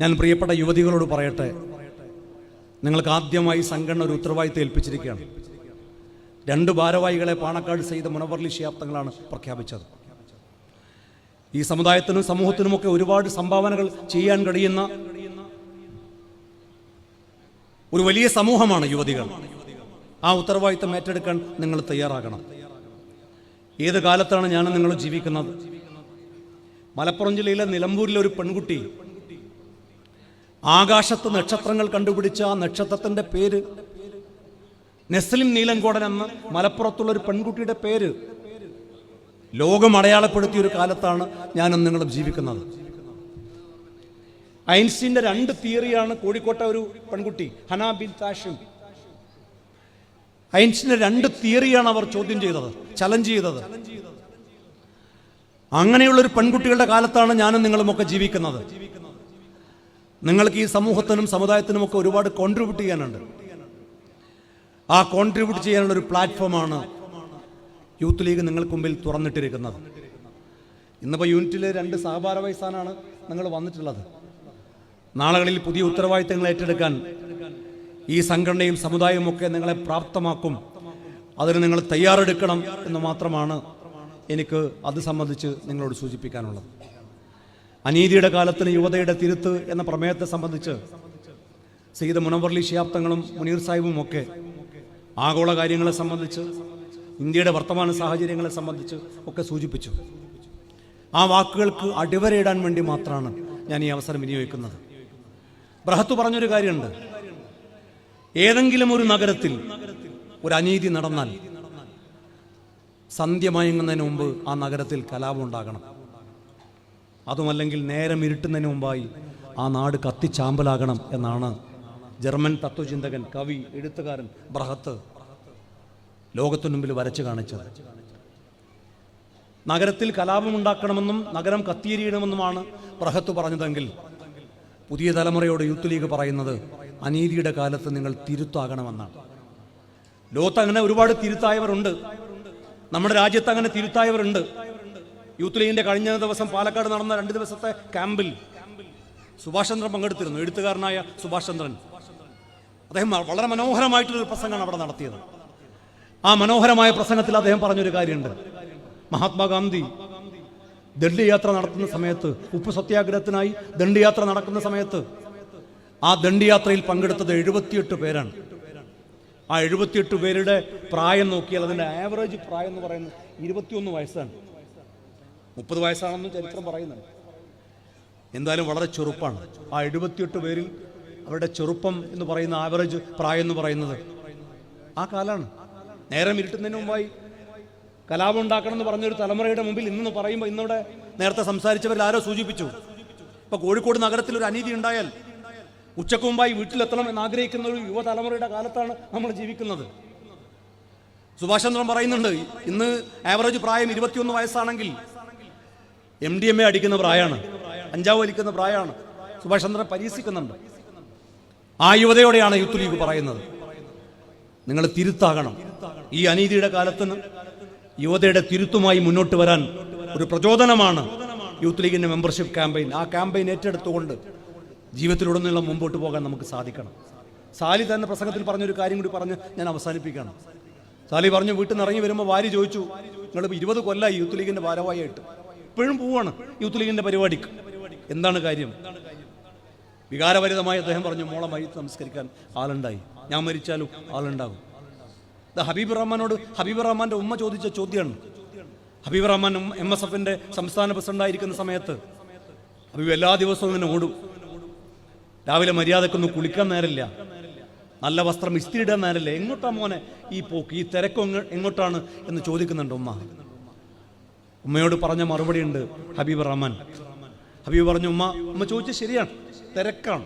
ഞാൻ പ്രിയപ്പെട്ട യുവതികളോട് പറയട്ടെ. നിങ്ങൾക്ക് ആദ്യമായി സംഘടന ഒരു ഉത്തരവാദിത്തം ഏൽപ്പിച്ചിരിക്കുകയാണ്. രണ്ട് ഭാരവാഹികളെ പാണക്കാട് ചെയ്ത മുനവർലി ശിയാബ്ദങ്ങളാണ് പ്രഖ്യാപിച്ചത്. ഈ സമുദായത്തിനും സമൂഹത്തിനുമൊക്കെ ഒരുപാട് സംഭാവനകൾ ചെയ്യാൻ കഴിയുന്ന ഒരു വലിയ സമൂഹമാണ് യുവതികൾ. ആ ഉത്തരവാദിത്തം ഏറ്റെടുക്കാൻ നിങ്ങൾ തയ്യാറാകണം. ഏത് കാലത്താണ് ഞാൻ നിങ്ങൾ ജീവിക്കുന്നത്? മലപ്പുറം ജില്ലയിലെ നിലമ്പൂരിലെ ഒരു പെൺകുട്ടി ആകാശത്ത് നക്ഷത്രങ്ങൾ കണ്ടുപിടിച്ച ആ നക്ഷത്രത്തിന്റെ പേര്. നെസ്ലിം നീലങ്കോടൻ എന്ന മലപ്പുറത്തുള്ള ഒരു പെൺകുട്ടിയുടെ പേര്. ലോകം അടയാളപ്പെടുത്തിയ ഒരു കാലത്താണ് ഞാനും നിങ്ങളും ജീവിക്കുന്നത്. ഐൻസ്റ്റീന്റെ രണ്ട് തിയറിയാണ് കോഴിക്കോട്ടെ ഒരു പെൺകുട്ടി ഹനാ ബിൻ താഷിം. ഐൻസ്റ്റീന്റെ രണ്ട് തിയറിയാണ് അവർ ചോദ്യം ചെയ്തത് ചലഞ്ച് ചെയ്തത്. അങ്ങനെയുള്ള ഒരു പെൺകുട്ടികളുടെ കാലത്താണ് ഞാനും നിങ്ങളുമൊക്കെ ജീവിക്കുന്നത്. നിങ്ങൾക്ക് ഈ സമൂഹത്തിനും സമുദായത്തിനും ഒക്കെ ഒരുപാട് കോൺട്രിബ്യൂട്ട് ചെയ്യാനുണ്ട്. ആ കോൺട്രിബ്യൂട്ട് ചെയ്യാനുള്ള ഒരു പ്ലാറ്റ്ഫോമാണ് യൂത്ത് ലീഗ് നിങ്ങൾക്ക് മുമ്പിൽ തുറന്നിട്ടിരിക്കുന്നത്. ഇന്നിപ്പോൾ യൂണിറ്റിലെ രണ്ട് സഹഭാര വയസ്സാനാണ് നിങ്ങൾ വന്നിട്ടുള്ളത്. നാളുകളിൽ പുതിയ ഉത്തരവാദിത്തങ്ങൾ ഏറ്റെടുക്കാൻ ഈ സംഘടനയും സമുദായവും ഒക്കെ നിങ്ങളെ പ്രാപ്തമാക്കും. അതിന് നിങ്ങൾ തയ്യാറെടുക്കണം എന്ന് മാത്രമാണ് എനിക്ക് അത് സംബന്ധിച്ച് നിങ്ങളോട് സൂചിപ്പിക്കാനുള്ളത്. അനീതിയുടെ കാലത്തിന് യുവതയുടെ തിരുത്ത് എന്ന പ്രമേയത്തെ സംബന്ധിച്ച് സയ്യിദ് മുനവർലി ശിയാബ്ദങ്ങളും മുനീർ സാഹിബും ഒക്കെ ആഗോള കാര്യങ്ങളെ സംബന്ധിച്ച് ഇന്ത്യയുടെ വർത്തമാന സാഹചര്യങ്ങളെ സംബന്ധിച്ച് ഒക്കെ സൂചിപ്പിച്ചു. ആ വാക്കുകൾക്ക് അടിവരയിടാൻ വേണ്ടി മാത്രമാണ് ഞാൻ ഈ അവസരം വിനിയോഗിക്കുന്നത്. ബ്രഹത്ത് പറഞ്ഞൊരു കാര്യമുണ്ട്. ഏതെങ്കിലും ഒരു നഗരത്തിൽ ഒരു അനീതി നടന്നാൽ സന്ധ്യ മയങ്ങുന്നതിന് മുമ്പ് ആ നഗരത്തിൽ കലാപം ഉണ്ടാകണം. അതുമല്ലെങ്കിൽ നേരം ഇരുട്ടുന്നതിന് മുമ്പായി ആ നാട് കത്തിച്ചാമ്പലാകണം എന്നാണ് ജർമ്മൻ തത്വചിന്തകൻ കവി എഴുത്തുകാരൻ ബ്രഹത്ത് ലോകത്തിനു മുമ്പിൽ വരച്ചു കാണിച്ചത്. നഗരത്തിൽ കലാപമുണ്ടാക്കണമെന്നും നഗരം കത്തിയെരിയണമെന്നുമാണ് ബ്രഹത്ത് പറഞ്ഞതെങ്കിൽ പുതിയ തലമുറയോട് യൂത്ത് ലീഗ് പറയുന്നത് അനീതിയുടെ കാലത്ത് നിങ്ങൾ തിരുത്താകണമെന്നാണ്. ലോകത്ത് അങ്ങനെ ഒരുപാട് തിരുത്തായവരുണ്ട്. നമ്മുടെ രാജ്യത്ത് അങ്ങനെ തിരുത്തായവരുണ്ട്. യൂത്ത് ലീഗിന്റെ കഴിഞ്ഞ ദിവസം പാലക്കാട് നടന്ന രണ്ട് ദിവസത്തെ ക്യാമ്പിൽ സുഭാഷ് ചന്ദ്രൻ പങ്കെടുത്തിരുന്നു. എഴുത്തുകാരനായ സുഭാഷ് ചന്ദ്രൻ. അദ്ദേഹം വളരെ മനോഹരമായിട്ടുള്ള ഒരു പ്രസംഗമാണ് അവിടെ നടത്തിയത്. ആ മനോഹരമായ പ്രസംഗത്തിൽ അദ്ദേഹം പറഞ്ഞൊരു കാര്യമുണ്ട്. മഹാത്മാഗാന്ധി ദണ്ഡിയാത്ര നടത്തുന്ന സമയത്ത് ഉപ്പ് സത്യാഗ്രഹത്തിനായി ദണ്ഡിയാത്ര നടക്കുന്ന സമയത്ത് ആ ദണ്ഡിയാത്രയിൽ പങ്കെടുത്തത് എഴുപത്തിയെട്ട് പേരാണ്. ആ എഴുപത്തിയെട്ട് പേരുടെ പ്രായം നോക്കിയാൽ അതിന്റെ ആവറേജ് പ്രായം എന്ന് പറയുന്നത് ഇരുപത്തിയൊന്ന് വയസ്സാണ്. മുപ്പത് വയസ്സാണെന്ന് ചരിത്രം പറയുന്നുണ്ട്. എന്തായാലും വളരെ ചെറുപ്പാണ്. ആ എഴുപത്തിയെട്ട് പേരിൽ അവരുടെ ചെറുപ്പം എന്ന് പറയുന്ന ആവറേജ് പ്രായം എന്ന് പറയുന്നത് ആ കാലാണ്. നേരം ഇരുട്ടുന്നതിന് മുമ്പായി കലാപം ഉണ്ടാക്കണം എന്ന് പറഞ്ഞൊരു തലമുറയുടെ മുമ്പിൽ ഇന്നെന്ന് പറയുമ്പോൾ ഇന്നിവിടെ നേരത്തെ സംസാരിച്ചവരിൽ ആരോ സൂചിപ്പിച്ചു. ഇപ്പൊ കോഴിക്കോട് നഗരത്തിൽ ഒരു അനീതി ഉണ്ടായാൽ ഉച്ചയ്ക്ക് മുമ്പായി വീട്ടിലെത്തണം എന്ന് ആഗ്രഹിക്കുന്ന ഒരു യുവതലമുറയുടെ കാലത്താണ് നമ്മൾ ജീവിക്കുന്നത്. സുഭാഷ് ചന്ദ്രൻ പറയുന്നുണ്ട് ഇന്ന് ആവറേജ് പ്രായം ഇരുപത്തിയൊന്ന് വയസ്സാണെങ്കിൽ എം ഡി എം എ അടിക്കുന്ന പ്രായമാണ്. അഞ്ചാവ് വലിക്കുന്ന പ്രായമാണ്. സുഭാഷ് ചന്ദ്രനെ പരീക്ഷിക്കുന്നുണ്ട്. ആ യുവതയോടെയാണ് യൂത്ത് ലീഗ് പറയുന്നത്. നിങ്ങൾ തിരുത്താകണം. ഈ അനീതിയുടെ കാലത്തിന് യുവതയുടെ തിരുത്തുമായി മുന്നോട്ട് വരാൻ ഒരു പ്രചോദനമാണ് യൂത്ത് ലീഗിന്റെ മെമ്പർഷിപ്പ് ക്യാമ്പയിൻ ആ ക്യാമ്പയിൻ ഏറ്റെടുത്തുകൊണ്ട് ജീവിതത്തിലുടനീളം മുമ്പോട്ട് പോകാൻ നമുക്ക് സാധിക്കണം. സാലി തന്നെ പ്രസംഗത്തിൽ പറഞ്ഞൊരു കാര്യം കൂടി പറഞ്ഞ് ഞാൻ അവസാനിപ്പിക്കണം സാലി പറഞ്ഞു വീട്ടിൽ നിന്ന് ഇറങ്ങി വരുമ്പോൾ വാരി ചോദിച്ചു. നിങ്ങൾ ഇരുപത് കൊല്ലമായി യൂത്ത് ലീഗിന്റെ ഭാരവാഹിയായിട്ട്. ഇപ്പോഴും പോവാണ് യൂത്ത് ലീഗിന്റെ പരിപാടിക്ക് എന്താണ് കാര്യം? വികാരഭരിതമായി അദ്ദേഹം പറഞ്ഞു മോളെ മയ്യത്ത് നമസ്കരിക്കാൻ ആളുണ്ടായി. ഞാൻ മരിച്ചാലും ആളുണ്ടാകും. ഹബീബ് റഹ്മാനോട് ഹബീബ് റഹ്മാന്റെ ഉമ്മ ചോദിച്ച ചോദ്യമാണ്. ഹബീബ് റഹ്മാൻ എം എസ് എഫിന്റെ സംസ്ഥാന പ്രസിഡന്റായിരിക്കുന്ന സമയത്ത് ഹബീബ് എല്ലാ ദിവസവും ഇങ്ങനെ ഓടും. രാവിലെ മര്യാദക്കൊന്നും കുളിക്കാൻ നേരമില്ല. നല്ല വസ്ത്രം ഇസ്തിരിടാൻ നേരമില്ല. എങ്ങോട്ടാ മോനെ ഈ പോക്ക്? ഈ തിരക്കൊങ്ങ് എങ്ങോട്ടാണ് എന്ന് ചോദിക്കുന്നുണ്ട് ഉമ്മ. ഉമ്മയോട് പറഞ്ഞ മറുപടി ഉണ്ട് ഹബീബ് റഹ്മാൻ. ഹബീബ് പറഞ്ഞു ഉമ്മ ഉമ്മ ചോദിച്ചത് ശരിയാണ്. തിരക്കാണ്.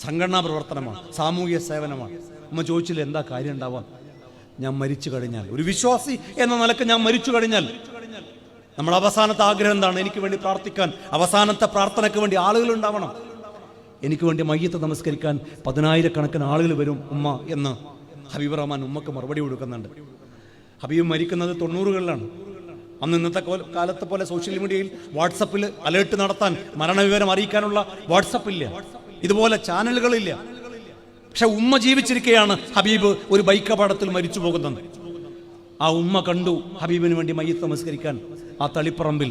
സംഘടനാ പ്രവർത്തനമാണ്. സാമൂഹിക സേവനമാണ്. ഉമ്മ ചോദിച്ചില്ല എന്താ കാര്യം ഉണ്ടാവാൻ? ഞാൻ മരിച്ചു കഴിഞ്ഞാൽ. ഒരു വിശ്വാസി എന്ന നിലയ്ക്ക് ഞാൻ മരിച്ചു കഴിഞ്ഞാൽ നമ്മൾ അവസാനത്തെ ആഗ്രഹം എന്താണ്? എനിക്ക് വേണ്ടി പ്രാർത്ഥിക്കാൻ അവസാനത്തെ പ്രാർത്ഥനയ്ക്ക് വേണ്ടി ആളുകൾ ഉണ്ടാവണം. എനിക്ക് വേണ്ടി മയ്യത്ത് നമസ്കരിക്കാൻ പതിനായിരക്കണക്കിന് ആളുകൾ വരും ഉമ്മ എന്ന് ഹബീബ് റഹ്മാൻ ഉമ്മക്ക് മറുപടി കൊടുക്കുന്നുണ്ട്. ഹബീബ് മരിക്കുന്നത് തൊണ്ണൂറുകളിലാണ്. അന്ന് ഇന്നത്തെ കാലത്തെ പോലെ സോഷ്യൽ മീഡിയയിൽ വാട്സപ്പിൽ അലേർട്ട് നടത്താൻ മരണവിവരം അറിയിക്കാനുള്ള വാട്സപ്പില്ല ഇതുപോലെ ചാനലുകളില്ല. പക്ഷെ ഉമ്മ ജീവിച്ചിരിക്കുകയാണ് ഹബീബ് ഒരു ബൈക്ക് അപകടത്തിൽ മരിച്ചു പോകുന്നത്. ആ ഉമ്മ കണ്ടു ഹബീബിന് വേണ്ടി മയ്യത്ത് നമസ്കരിക്കാൻ ആ തളിപ്പറമ്പിൽ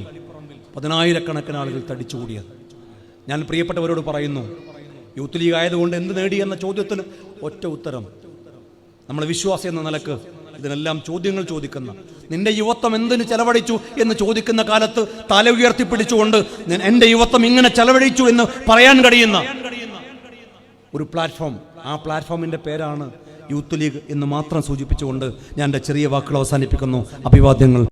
പതിനായിരക്കണക്കിന് ആളുകൾ തടിച്ചുകൂടിയത് ഞാൻ പ്രിയപ്പെട്ടവരോട് പറയുന്നു യൂത്ത് ലീഗ് ആയതുകൊണ്ട് എന്ത് നേടി? എന്ന ചോദ്യത്തിന് ഒറ്റ ഉത്തരം. നമ്മൾ വിശ്വാസി എന്ന നിലയ്ക്ക് ഇതിനെല്ലാം ചോദ്യങ്ങൾ ചോദിക്കുന്ന. നിന്റെ യുവത്വം എന്തിന് ചെലവഴിച്ചു എന്ന് ചോദിക്കുന്ന കാലത്ത് തല ഉയർത്തിപ്പിടിച്ചുകൊണ്ട് എന്റെ യുവത്വം ഇങ്ങനെ ചെലവഴിച്ചു എന്ന് പറയാൻ കഴിയുന്ന ഒരു പ്ലാറ്റ്ഫോം. ആ പ്ലാറ്റ്ഫോമിന്റെ പേരാണ് യൂത്ത് ലീഗ് എന്ന് മാത്രം സൂചിപ്പിച്ചുകൊണ്ട് ഞാൻ എന്റെ ചെറിയ വാക്കുകൾ അവസാനിപ്പിക്കുന്നു. അഭിവാദ്യങ്ങൾ.